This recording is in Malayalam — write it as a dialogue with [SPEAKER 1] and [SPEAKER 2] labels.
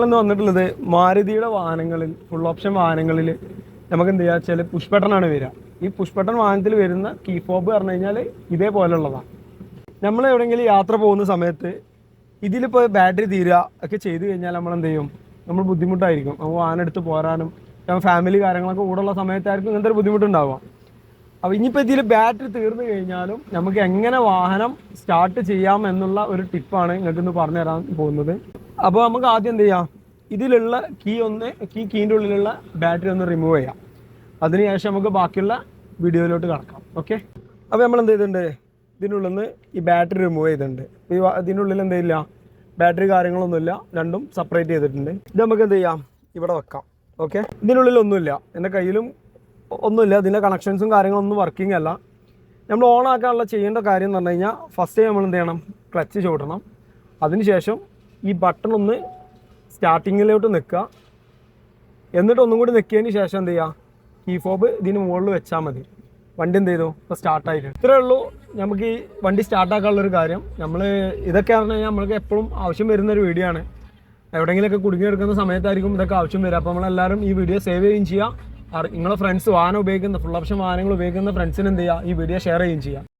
[SPEAKER 1] ഞങ്ങളിന്ന് വന്നിട്ടുള്ളത് മാരുതിയുടെ വാഹനങ്ങളിൽ ഫുൾ ഓപ്ഷൻ വാഹനങ്ങളിൽ നമുക്ക് എന്ത് ചെയ്യുക വെച്ചാൽ പുഷ് വരിക. ഈ പുഷ് ബട്ടൺ വാഹനത്തിൽ വരുന്ന കീ ഫോബ് പറഞ്ഞു കഴിഞ്ഞാൽ ഇതേപോലുള്ളതാണ് നമ്മൾ എവിടെയെങ്കിലും യാത്ര പോകുന്ന സമയത്ത് ഇതിലിപ്പോൾ ബാറ്ററി തീരുക ഒക്കെ ചെയ്തു കഴിഞ്ഞാൽ നമ്മൾ എന്ത് ചെയ്യും? നമ്മൾ ബുദ്ധിമുട്ടായിരിക്കും. നമ്മൾ വാഹനം എടുത്ത് പോരാനും ഫാമിലി കാര്യങ്ങളൊക്കെ കൂടെ ഉള്ള സമയത്തായിരിക്കും ഇങ്ങനത്തെ ഒരു ബുദ്ധിമുട്ടുണ്ടാവുക. അപ്പോൾ ഇനിയിപ്പോൾ ഇതിൽ ബാറ്ററി തീർന്നു കഴിഞ്ഞാലും നമുക്ക് എങ്ങനെ വാഹനം സ്റ്റാർട്ട് ചെയ്യാം എന്നുള്ള ഒരു ടിപ്പാണ് നിങ്ങൾക്ക് ഇന്ന് പറഞ്ഞു തരാൻ പോകുന്നത്. അപ്പോൾ നമുക്ക് ആദ്യം എന്ത് ചെയ്യാം? ഇതിലുള്ള കീ ഒന്ന് കീ കീന്റെ ഉള്ളിലുള്ള ബാറ്ററി ഒന്ന് റിമൂവ് ചെയ്യാം. അതിനുശേഷം നമുക്ക് ബാക്കിയുള്ള വീഡിയോയിലോട്ട് കടക്കാം. ഓക്കെ അപ്പോൾ നമ്മൾ എന്ത് ചെയ്തിട്ടുണ്ട്? ഇതിനുള്ളിൽ നിന്ന് ഈ ബാറ്ററി റിമൂവ് ചെയ്തിട്ടുണ്ട്. ഈ ഇതിനുള്ളിൽ എന്തില്ല ബാറ്ററി കാര്യങ്ങളൊന്നുമില്ല. രണ്ടും സെപ്പറേറ്റ് ചെയ്തിട്ടുണ്ട്. ഇത് നമുക്ക് എന്ത് ചെയ്യാം? ഇവിടെ വെക്കാം. ഓക്കെ ഇതിനുള്ളിൽ ഒന്നുമില്ല. എന്റെ കയ്യിലും ഒന്നുമില്ല. ഇതിന്റെ കണക്ഷൻസും കാര്യങ്ങളൊന്നും വർക്കിംഗ് അല്ല. നമ്മൾ ഓൺ ആക്കാനുള്ള ചെയ്യേണ്ട കാര്യം എന്ന് പറഞ്ഞു കഴിഞ്ഞാൽ ഫസ്റ്റ് നമ്മൾ എന്ത് ചെയ്യണം? ക്ലച്ച് ചവിട്ടണം. അതിനുശേഷം ഈ ബട്ടൺ ഒന്ന് സ്റ്റാർട്ടിങ്ങിലോട്ട് നിൽക്കുക. എന്നിട്ട് ഒന്നും കൂടി നിൽക്കിയതിന് ശേഷം എന്ത് ചെയ്യുക? ഈ ഫോബ് ഇതിന് മുകളിൽ വെച്ചാൽ മതി. വണ്ടി എന്ത് ചെയ്തു? ഇപ്പോൾ സ്റ്റാർട്ടായിട്ട് ഇത്രയേ ഉള്ളൂ. നമുക്ക് ഈ വണ്ടി സ്റ്റാർട്ടാക്കാനുള്ളൊരു കാര്യം. നമ്മൾ ഇതൊക്കെ പറഞ്ഞു കഴിഞ്ഞാൽ നമ്മൾക്ക് എപ്പോഴും ആവശ്യം വരുന്നൊരു വീഡിയോ ആണ്. എവിടെയെങ്കിലുമൊക്കെ കുടുങ്ങിയെടുക്കുന്ന സമയത്തായിരിക്കും ഇതൊക്കെ ആവശ്യം വരിക. അപ്പോൾ നമ്മളെല്ലാവരും ഈ വീഡിയോ സേവ് ചെയ്യുകയും ചെയ്യുക. അറി- നിങ്ങളെ ഫ്രണ്ട്സ് വാഹനം ഉപയോഗിക്കുന്ന ഫുൾ ഓപ്ഷൻ വാഹനങ്ങൾ ഉപയോഗിക്കുന്ന ഫ്രണ്ട്സിന് എന്ത് ചെയ്യുക? ഈ വീഡിയോ ഷെയർ ചെയ്യുകയും ചെയ്യുക.